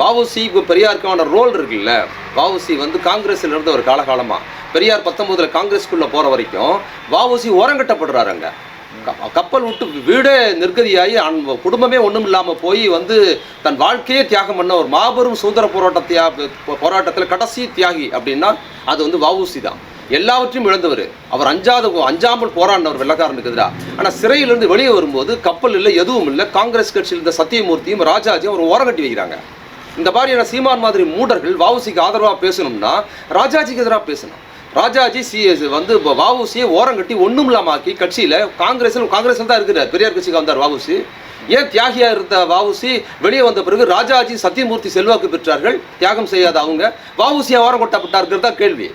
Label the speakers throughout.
Speaker 1: வஉசி இப்போ பெரியாருக்கான ரோல் இருக்குல்ல? வஉசி வந்து காங்கிரஸில் இருந்த ஒரு காலகாலமாக பெரியார் பத்தொம்போதில் காங்கிரஸ்க்குள்ளே போகிற வரைக்கும் வஉசி ஓரங்கட்டப்படுறாரு அங்கே கப்பல் விட்டு வீடே நிர்கதியாகி அந் குடும்பமே ஒன்றும் இல்லாமல் போய் வந்து தன் வாழ்க்கையே தியாகம் பண்ண ஒரு மாபெரும் சுதந்திர போராட்ட தியா போராட்டத்தில் கடைசி தியாகி அப்படின்னா அது வந்து வஉசி தான். எல்லாவற்றையும் இழந்தவர். அவர் அஞ்சாத அஞ்சாமல் போராடினவர் வெள்ளக்காரனுக்கு எதிராக ஆனால் சிறையிலிருந்து வெளியே வரும்போது கப்பல் இல்லை எதுவும் இல்லை. காங்கிரஸ் கட்சியில் இருந்த சத்தியமூர்த்தியும் ராஜாஜியும் அவர் ஓரங்கட்டி வைக்கிறாங்க. இந்த மாதிரியான சீமான் மாதிரி மூடர்கள் வாவுசிக்கு ஆதரவாக பேசணும்னா ராஜாஜிக்கு எதிராக பேசணும். ராஜாஜி சி வந்து இப்போ வஉசியை ஓரங்கட்டி ஒன்றும் இல்லாமாக்கி கட்சியில் காங்கிரஸில் காங்கிரஸில் தான் இருக்கிறார். பெரியார் கட்சிக்கு வந்தார் வாவுசி ஏன் தியாகியா இருந்த வாவுசி வெளியே வந்த பிறகு ராஜாஜி சத்தியமூர்த்தி செல்வாக்கு பெற்றார்கள். தியாகம் செய்யாத அவங்க. வாவுசியை ஓரம் கொட்டப்பட்டாருங்கிறது தான் கேள்வி.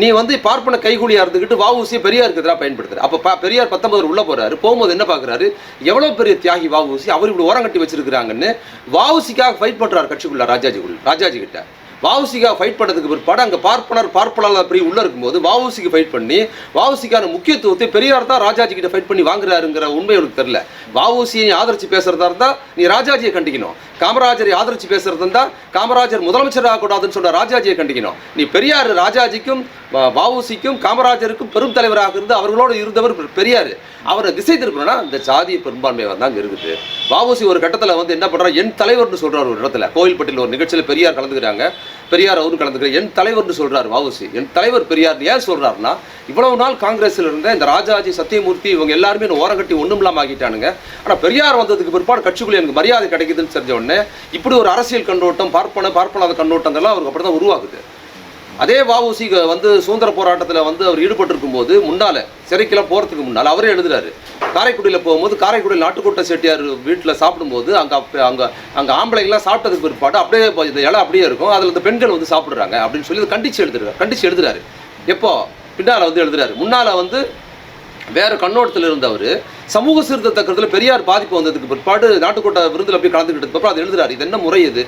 Speaker 1: நீ வந்து பார்ப்பன கைகூலியாக இருந்துக்கிட்டு வஉசியை பெரியாருக்கு எதிராக பயன்படுத்துற. அப்போ பெரியார் பத்தொன்பது உள்ள போகிறாரு போகும்போது என்ன பார்க்குறாரு? எவ்வளோ பெரிய தியாகி வஉசி அவர் இப்படி ஓரங்கட்டி வச்சிருக்கிறாங்கன்னு வஉசிக்காக ஃபைட் பண்ணுறாரு கட்சிக்குள்ள ராஜாஜிக்குள்ள ராஜாஜி கிட்ட. வாவுசிக்காக ஃபைட் பண்ணதுக்கு பிற்பாடு அங்கே பார்ப்பனர் பார்ப்பனர் அப்படி உள்ளே இருக்கும்போது வாவுசிக்கு ஃபைட் பண்ணி வாவுசிக்கான முக்கியத்துவத்தை பெரியார் தான் ராஜாஜி கிட்ட ஃபைட் பண்ணி வாங்குறாருங்கிற உண்மை உனக்கு தெரில வாவுசியை நீ ஆதரிச்சு பேசுறதா இருந்தால் நீ ராஜாஜியை கண்டிக்கணும். காமராஜரை ஆதரிச்சு பேசுறதா இருந்தால் காமராஜர் முதலமைச்சர் ஆகக்கூடாதுன்னு சொன்ன ராஜாஜியை கண்டிக்கணும். நீ பெரியார் ராஜாஜிக்கும் வஉசிக்கும் காமராஜருக்கும் பெரும் தலைவராக இருந்து அவர்களோடு இருந்தவர் பெரியார். அவரை திசை திருப்பினா இந்த சாதிய பெரும்பான்மை தான் இருக்குது. வஉசி ஒரு கட்டத்தில் வந்து என்ன பண்றாரு? என் தலைவர்னு சொல்கிறார் ஒரு இடத்துல. கோயில்பட்டியில் ஒரு நிகழ்ச்சியில் பெரியார் கலந்துக்கிறாங்க. பெரியார் அவரும் கலந்துக்கிறார். என் தலைவர்னு சொல்கிறார் வஉசி. என் தலைவர் பெரியார் ஏன் சொல்றாருன்னா இவ்வளவு நாள் காங்கிரஸில் இருந்த இந்த ராஜாஜி சத்தியமூர்த்தி இவங்க எல்லாருமே ஓரம் கட்டி ஒன்றும் இல்லாமல் ஆகிட்டானுங்க ஆனால் பெரியார் வந்ததுக்கு பிற்பாடு கட்சிக்குள்ளே எனக்கு மரியாதை கிடைக்குதுன்னு தெரிஞ்ச உடனே இப்படி ஒரு அரசியல் கண்ணோட்டம் பார்ப்பன பார்ப்பனாத கண்ணோட்டங்கள்லாம் அவருக்கு அப்படிதான் உருவாகுது. அதே வாவுசி வந்து சுதந்திர போராட்டத்தில் வந்து அவர் ஈடுபட்டிருக்கும் போது முன்னால சிறைக்கெல்லாம் போகிறதுக்கு முன்னால் அவரே எழுதுறாரு. காரைக்குடியில் போகும்போது காரைக்குடியில் நாட்டுக்கோட்டை செட்டியார் வீட்டில் சாப்பிடும்போது அங்கே அப்போ அங்கே அங்கே ஆம்பளைங்களாம் சாப்பிட்டதுக்கு பிற்பாடு அப்படியே இந்த இலை அப்படியே இருக்கும். அதில் இந்த பெண்கள் வந்து சாப்பிடுறாங்க அப்படின்னு சொல்லி கண்டிச்சு எழுதுறாரு கண்டிச்சு எழுதுறாரு. எப்போ? பின்னால் வந்து எழுதுறாரு. முன்னால் வந்து வேறு கண்ணோட்டத்தில் இருந்தவர் சமூக சீர்திருத்தத்தில் பெரியார் பாதிப்பு வந்ததுக்கு பிற்பாடு நாட்டுக்கோட்டை விருந்தில் போய் கலந்துக்கிட்டது பிற்பாடு அது எழுதுறாரு. இது என்ன முறை இது?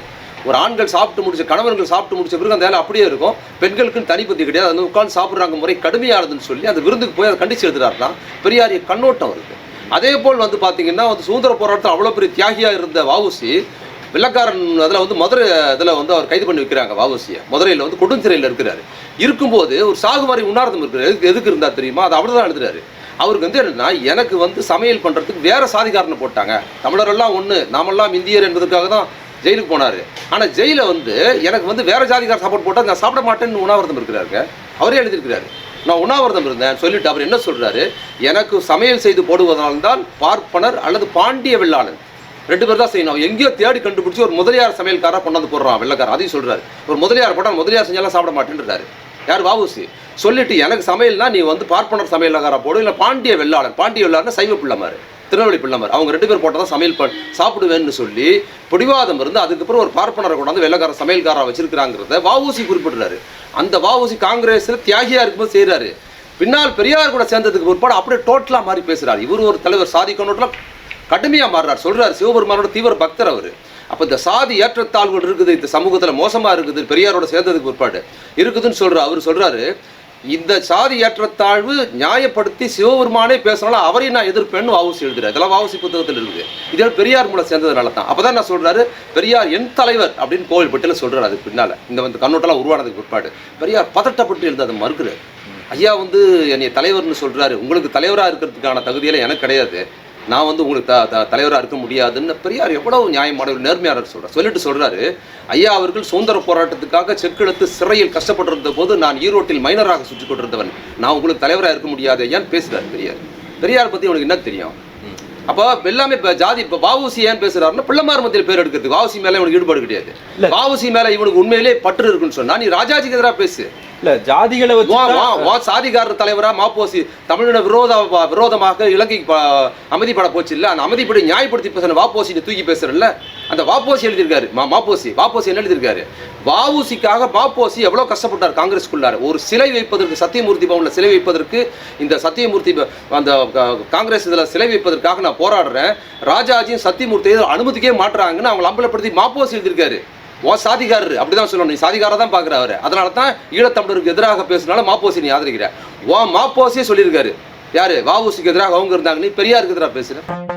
Speaker 1: ஒரு ஆண்கள் சாப்பிட்டு முடிச்ச கணவர்கள் சாப்பிட்டு முடிச்ச பிறகு அந்த வேலை அப்படியே இருக்கும். பெண்களுக்குன்னு தனிப்பத்தி கிடையாது. அந்த உட்காந்து சாப்பிட்றாங்க முறை கடுமையானதுன்னு சொல்லி அந்த விருந்துக்கு போய் அதை கண்டிச்சு எழுதுறாருன்னா பெரியாரிய கண்ணோட்டம் இருக்கு அதே போல் வந்து பார்த்தீங்கன்னா வந்து சுதந்திர போராட்டத்தில் அவ்வளோ பெரிய தியாகியாக இருந்த வாவுசி வெள்ளக்காரன் அதில் வந்து மதுரை இதில் வந்து அவர் கைது பண்ணி வைக்கிறாங்க வஉசியை. மதுரையில் வந்து கொடுஞ்சிறையில் இருக்கிறாரு. இருக்கும்போது ஒரு சாகுமாரி உண்ணார்த்தம் இருக்கிறார். எதுக்கு எதுக்கு இருந்தால் தெரியுமா? அது அவர் தான் எழுதுறாரு. அவருக்கு வந்து என்னென்னா எனக்கு வந்து சமையல் பண்ணுறதுக்கு வேறு சாதிகாரனை போட்டாங்க. தமிழரெல்லாம் ஒன்று நாமெல்லாம் இந்தியர் என்பதற்காக தான் ஜெயிலுக்கு போனார். ஆனால் ஜெயிலில் வந்து எனக்கு வந்து வேற ஜாதிக்கார சப்போர்ட் போட்டால் நான் சாப்பிட மாட்டேன்னு உண்ணாவிரதம் இருக்கிறாருங்க. அவரே எழுதியிருக்கிறாரு. நான் உண்ணாவிரதம் இருந்தேன் சொல்லிட்டு அவர் என்ன சொல்கிறாரு எனக்கு சமையல் செய்து போடுவதால்தான் பார்ப்பனர் அல்லது பாண்டிய வெள்ளாளன். ரெண்டு பேர் தான் செய்யணும். எங்கேயோ தேடி கண்டுபிடிச்சி ஒரு முதலியார் சமையல்காராக கொண்டாந்து போடுறான் வெள்ளக்காரன். அதையும் சொல்கிறார் ஒரு முதலியார் போட்டால் முதலியார் செஞ்சாலும் சாப்பிட மாட்டேன்றாரு யார் வாவுசி? சொல்லிட்டு எனக்கு சமையல்னா நீ வந்து பார்ப்பனர் சமையல்காரா போடு இல்லை பாண்டிய வெள்ளாளன். பாண்டிய வெள்ளாளன் சைவ பிள்ளைமாரு திருநெல்வேலி பிள்ளைமார் அவங்க ரெண்டு பேர் போட்டால் தான் சமையல் பண் சாப்பிடுவேன்னு சொல்லி பிடிவாதம் இருந்து அதுக்கப்புறம் ஒரு பார்ப்பனரை கொண்டாந்து வெள்ளக்கார சமையல்காரா வச்சிருக்கிறாங்கிறத வாவூசி குறிப்பிடுறாரு அந்த வாவூசி காங்கிரஸில் தியாகியா இருக்கும்போது செய்கிறாரு பின்னால் பெரியார் கூட சேர்ந்ததுக்கு பிற்பாடு அப்படியே டோட்டலாக மாறி பேசுகிறார் இவர் ஒரு தலைவர் சாதி கண்ணோட்டில் கடுமையாக மாறுறார். சொல்கிறார் சிவபெருமானோட தீவிர பக்தர் அவர். அப்போ இந்த சாதி ஏற்றத்தாழ்வுகள் இருக்குது இந்த சமூகத்தில் மோசமாக இருக்குது பெரியாரோட சேர்ந்ததுக்கு பிற்பாடு இருக்குதுன்னு சொல்கிறார் அவர் சொல்கிறாரு இந்த சாதி ஏற்றத்தாழ்வு நியாயப்படுத்தி சிவபெருமானே பேசினாலும் அவரையும் நான் எதிர்ப்பேன்னு வாவுசி எழுதுறாரு. இதெல்லாம் வாவுசி புத்தகத்தில் இருக்குது. இதே பெரியார் மூலம் சேர்ந்ததுனால தான். அப்பதான் நான் சொல்கிறாரு பெரியார் என் தலைவர் அப்படின்னு கோவில்பட்டியில் சொல்கிறார் அதுக்கு பின்னால். இந்த வந்து கண்ணோட்டெல்லாம் உருவானதுக்கு பிற்பாடு. பெரியார் பதட்டப்பட்டு எழுத அதை மறுக்கிறார். ஐயா வந்து என்னை தலைவர்னு சொல்கிறாரு உங்களுக்கு தலைவராக இருக்கிறதுக்கான தகுதியெல்லாம் எனக்கு கிடையாது. நான் வந்து உங்களுக்கு த த தலைவராக இருக்க முடியாதுன்னு பெரியார் எவ்வளவு நியாயமான நேர்மையாளர் சொல்றார். சொல்லிட்டு சொல்றாரு ஐயா அவர்கள் சுதந்திர போராட்டத்துக்காக செக்கெடுத்து சிறையில் கஷ்டப்பட்டிருந்த போது நான் ஈரோட்டில் மைனராக சுற்றி கொண்டிருந்தவன். நான் உங்களுக்கு தலைவராக இருக்க முடியாது ஐயான்னு பேசுறாரு பெரியார். பெரியார் பத்தி உனக்கு என்ன தெரியும்? அப்போ எல்லாமே இப்போ ஜாதி இப்போ வாவுசி ஏன் பேசுறாருன்னா பிள்ளைமார் மத்தியில் பேர் எடுக்கிறதுக்கு வாவுசி மேலே இவனுக்கு ஈடுபாடு கிடையாது. வாவுசி மேலே இவனுக்கு உண்மையிலே பற்று இருக்குன்னு சொன்னா நீ ராஜாஜிக்கு எதிராக பேசு.
Speaker 2: இல்ல ஜாதிகளை வச்சு
Speaker 1: வா
Speaker 2: தான்
Speaker 1: தலைவரா மாப்போசி தமிழன விரோத விரோதமாக இலங்கைக்கு அமைதிப்பட போச்சு இல்ல அந்த அமைதிப்படி நியாயப்படுத்தி பேசுற வாப்போசி தூக்கி பேசுறல்ல? அந்த வாப்போசி எழுதியிருக்காரு. மா மாப்போசி வாப்போசி என்ன எழுதியிருக்காரு? வாவுசிக்காக மாப்போசி எவ்வளவு கஷ்டப்பட்டார் காங்கிரஸ்க்குள்ளார் ஒரு சிலை வைப்பதற்கு சத்தியமூர்த்தி பவன்ல சிலை வைப்பதற்கு இந்த சத்தியமூர்த்தி அந்த காங்கிரஸ் இதுல சிலை வைப்பதற்காக நான் போராடுறேன். ராஜாஜியும் சத்தியமூர்த்தியும் அனுமதிக்கவே மாட்டுறாங்கன்னு அவங்க அம்பலப்படுத்தி மாப்போசி எழுதியிருக்காரு. ஓ சாதிகாரர் அப்படிதான் சொல்லணும். நீ சாதிகாரா தான் பார்க்குற அவர். அதனால தான் ஈழத்தமிழருக்கு எதிராக பேசுனால மாப்போசி நீ ஆதரிக்கிற. ஓ மாப்போசியே சொல்லியிருக்காரு. யாரு? வாவூசிக்கு எதிராக அவங்க இருந்தாங்க. நீ பெரியாருக்கு எதிராக பேசுறேன்